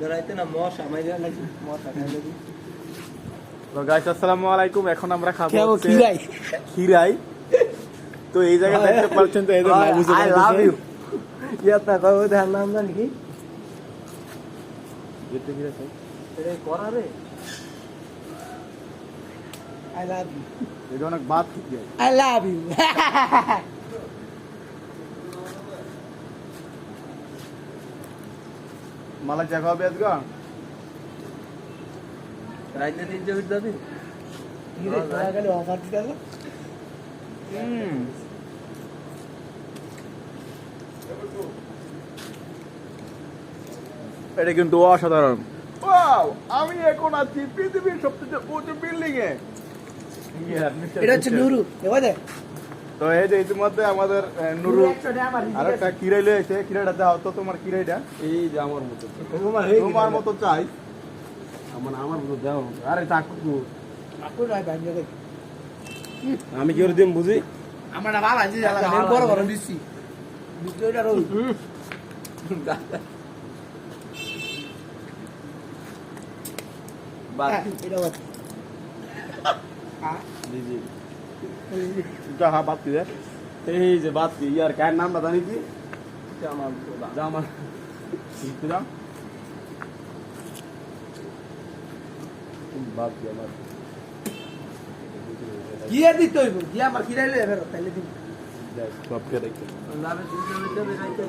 ধরাইতে না মশা মাইরা লাগি মশা খাই লাগি তো গাইস আসসালামু আলাইকুম এখন আমরা খাব খাব খিরাই। খিরাই। তো এই জায়গা দেখতে পাচ্ছেন তো এই না বুঝতে আই লাভ। ইউ ইয়াতা কইও ধ্যান নাম জানি কি? যেতে খিরাই চাই। এটা করা রে। আই লাভ ইউ এটা অনেক বাদ খিরাই আই লাভ ইউ মালা চা খাওয়াবে আজকে? রাইতে দিন যাবি দাবি? কি রে তোরা খালি অফার দিতে গেল হুম। এটা কিন্তু অসাধারণ। ওয়াও আমি এখন আছি পৃথিবীর সবচেয়ে উঁচু বিল্ডিং এ এটা হচ্ছে নুরু দেখো। দে তো এই যে ইতিমধ্যে আমাদের নুরু আর একটা কিরাই লয়েছে কিরাইটা দাও তো তোমার কিরাইটা। এই যে আমার মতো তোমার হয়ে তোমার মতো চাই। আমার আমার মতো দেওয়া আরে তাকু আপু রাই ভাঙে আমি কি করে দিম বুঝি? আমার না ভালো আছে জানা আমি বড় বড় দিছি ভিডিওটা রোল। বাদ। এটা বাদ। জি জি। যা হা বাদ দিয়ে এই যে বাদ কি ইয়ার কার নামটা জানি কি জামাল জামান দিলাম বাদ কি আমার কি আর দিতে হইব কি আমার কি রাইলে ফেরত তাইলে দিন সবকে দেখে লাভে দিতে হইবে রাইতে